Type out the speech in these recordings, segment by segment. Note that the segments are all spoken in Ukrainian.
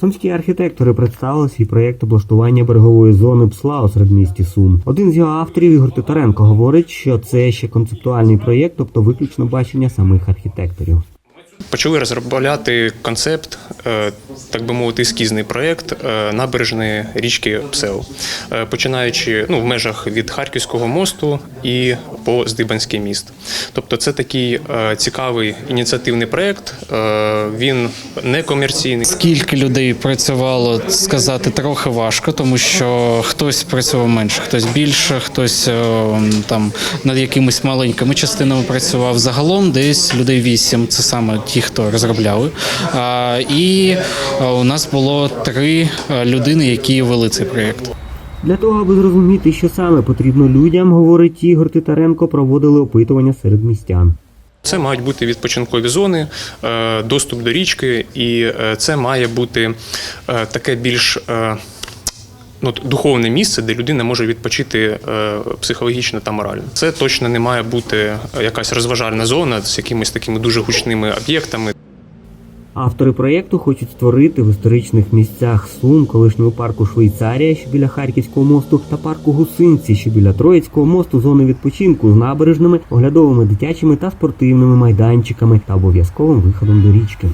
Сумські архітектори представили свій проєкт облаштування берегової зони Псла у середмісті Сум. Один з його авторів Ігор Титаренко говорить, що це ще концептуальний проєкт, тобто виключно бачення самих архітекторів. Почали розробляти концепт, е, так би мовити, ескізний проєкт е, набережної річки Псел, Е, починаючи ну, в межах від Харківського мосту і по Здибанський міст. Тобто, це такий е, цікавий ініціативний проєкт. Е, Він не комерційний. Скільки людей працювало, сказати трохи важко, тому що хтось працював менше, хтось більше, хтось е, там над якимись маленькими частинами працював. Загалом десь людей вісім. Це саме ті, хто розробляли. І у нас було три людини, які вели цей проєкт. Для того, аби зрозуміти, що саме потрібно людям, говорить Ігор Титаренко, проводили опитування серед містян. Це мають бути відпочинкові зони, е, доступ до річки, і е, це має бути е, таке більш ну, духовне місце, де людина може відпочити психологічно та морально. Це точно не має бути якась розважальна зона з якимись такими дуже гучними об'єктами. Автори проєкту хочуть створити в історичних місцях Сум, колишнього парку Швейцарія, що біля Харківського мосту, та парку Гусинці, що біля Троїцького мосту, зони відпочинку з набережними, оглядовими дитячими та спортивними майданчиками та обов'язковим виходом до річки.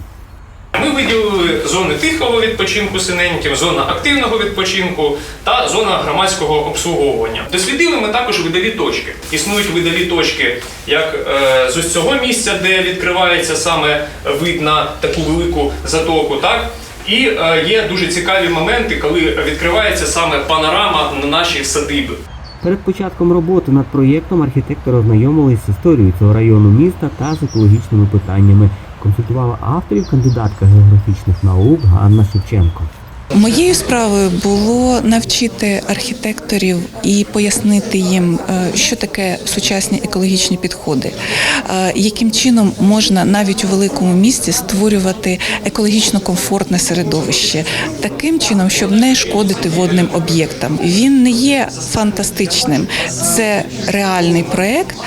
Ми виділили зони тихого відпочинку синеньким, зона активного відпочинку та зона громадського обслуговування. Дослідили ми також видові точки. Існують видові точки, як е, з ось цього місця, де відкривається саме вид на таку велику затоку, так? І е, є дуже цікаві моменти, коли відкривається саме панорама на наші садиби. Перед початком роботи над проєктом архітектори ознайомились з історією цього району міста та з екологічними питаннями. Консультувала авторів кандидатка географічних наук Ганна Шевченко. Моєю справою було навчити архітекторів і пояснити їм, е, що таке сучасні екологічні підходи, е, яким чином можна навіть у великому місті створювати екологічно комфортне середовище, таким чином, щоб не шкодити водним об'єктам. Він не є фантастичним, це реальний проект.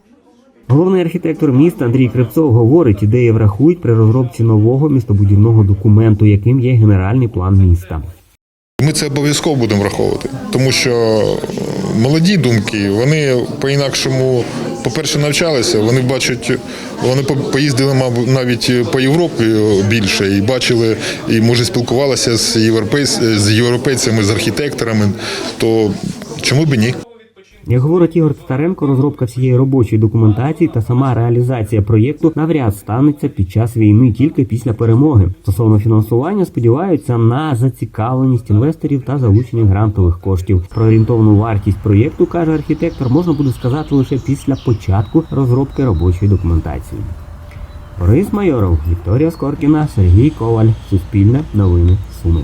Головний архітектор міста Андрій Кривцов говорить, ідеї врахують при розробці нового містобудівного документу, яким є генеральний план міста. Ми це обов'язково будемо враховувати, тому що молоді думки, вони по-інакшому, по-перше, навчалися, вони бачать, вони поїздили, навіть по Європі більше і бачили, і може спілкувалися з, європейцями, з архітекторами, то чому б ні? Як говорить Ігор Титаренко, розробка цієї робочої документації та сама реалізація проєкту навряд станеться під час війни тільки після перемоги. Стосовно фінансування, сподіваються на зацікавленість інвесторів та залучення грантових коштів. Про орієнтовну вартість проєкту каже архітектор, можна буде сказати лише після початку розробки робочої документації. Борис Майоров, Вікторія Скоркіна, Сергій Коваль, Суспільне, Новини, Суми.